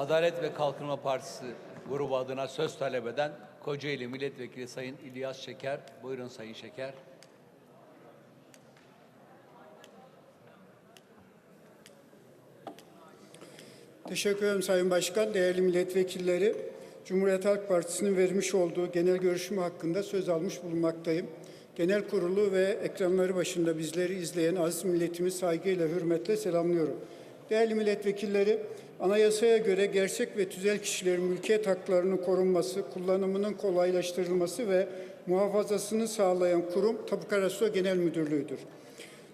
Adalet ve Kalkınma Partisi grubu adına söz talep eden Kocaeli Milletvekili Sayın İlyas Şeker. Buyurun Sayın Şeker. Teşekkür ederim Sayın Başkan, değerli milletvekilleri. Cumhuriyet Halk Partisi'nin vermiş olduğu genel görüşme hakkında söz almış bulunmaktayım. Genel kurulu ve ekranları başında bizleri izleyen aziz milletimi saygıyla, hürmetle selamlıyorum. Değerli milletvekilleri, anayasaya göre gerçek ve tüzel kişilerin mülkiyet haklarının korunması, kullanımının kolaylaştırılması ve muhafazasını sağlayan kurum Tapu Karasu Genel Müdürlüğü'dür.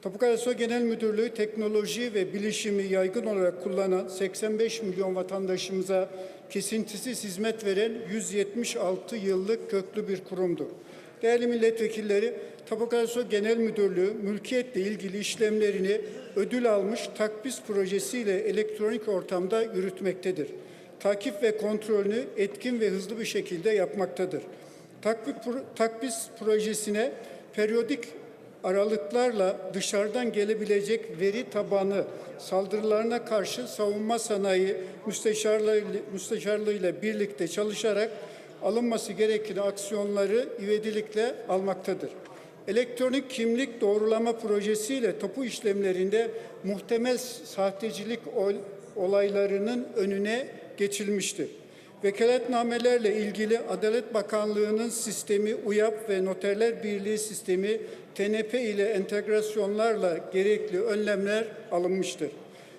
Tapu Karasu Genel Müdürlüğü teknoloji ve bilişimi yaygın olarak kullanan 85 milyon vatandaşımıza kesintisiz hizmet veren 176 yıllık köklü bir kurumdur. Değerli milletvekilleri, Tapu Karasu Genel Müdürlüğü mülkiyetle ilgili işlemlerini ödül almış takbis projesiyle elektronik ortamda yürütmektedir. Takip ve kontrolünü etkin ve hızlı bir şekilde yapmaktadır. Takbis, takbis projesine periyodik aralıklarla dışarıdan gelebilecek veri tabanı saldırılarına karşı savunma sanayi müsteşarlığı, müsteşarlığıyla birlikte çalışarak alınması gereken aksiyonları ivedilikle almaktadır. Elektronik kimlik doğrulama projesiyle tapu işlemlerinde muhtemel sahtecilik ol- olaylarının önüne geçilmiştir. Vekaletnamelerle ilgili Adalet Bakanlığı'nın sistemi UYAP ve Noterler Birliği sistemi TNP ile entegrasyonlarla gerekli önlemler alınmıştır.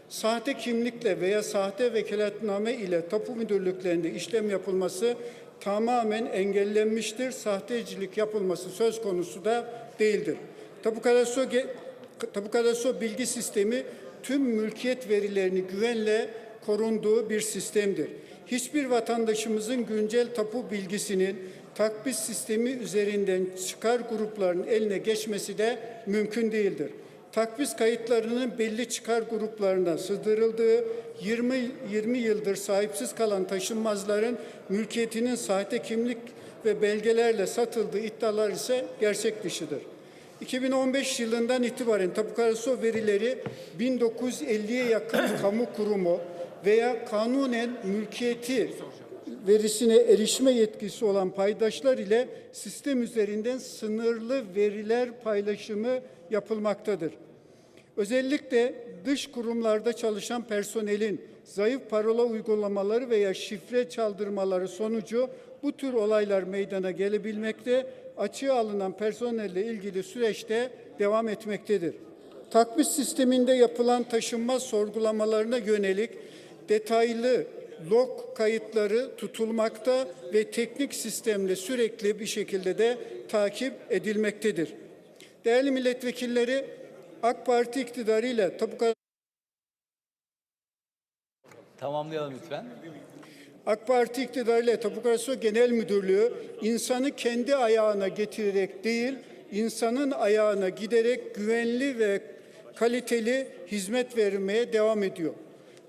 Sahte kimlikle veya sahte vekaletname ile tapu müdürlüklerinde işlem yapılması tamamen engellenmiştir. Sahtecilik yapılması söz konusu da değildir. Tapu Kadasto, Tapu Kadasto bilgi sistemi tüm mülkiyet verilerini güvenle korunduğu bir sistemdir. Hiçbir vatandaşımızın güncel tapu bilgisinin takbis sistemi üzerinden çıkar grupların eline geçmesi de mümkün değildir. Takbis kayıtlarının belli çıkar gruplarına sığdırıldığı 20, 20 yıldır sahipsiz kalan taşınmazların mülkiyetinin sahte kimlik ve belgelerle satıldığı iddialar ise gerçek dışıdır. 2015 yılından itibaren Tapu Karasu verileri 1950'ye yakın kamu kurumu veya kanunen mülkiyeti verisine erişme yetkisi olan paydaşlar ile sistem üzerinden sınırlı veriler paylaşımı yapılmaktadır. Özellikle dış kurumlarda çalışan personelin zayıf parola uygulamaları veya şifre çaldırmaları sonucu bu tür olaylar meydana gelebilmekte, açığa alınan personelle ilgili süreçte devam etmektedir. Takbis sisteminde yapılan taşınmaz sorgulamalarına yönelik detaylı log kayıtları tutulmakta ve teknik sistemle sürekli bir şekilde de takip edilmektedir. Değerli milletvekilleri, AK Parti iktidarıyla tapu Tamamlayalım lütfen. AK Parti iktidarıyla Tapu Genel Müdürlüğü insanı kendi ayağına getirerek değil, insanın ayağına giderek güvenli ve kaliteli hizmet vermeye devam ediyor.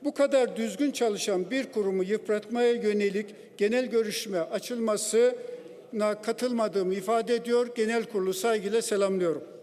Bu kadar düzgün çalışan bir kurumu yıpratmaya yönelik genel görüşme açılmasına katılmadığımı ifade ediyor. Genel kurulu saygıyla selamlıyorum.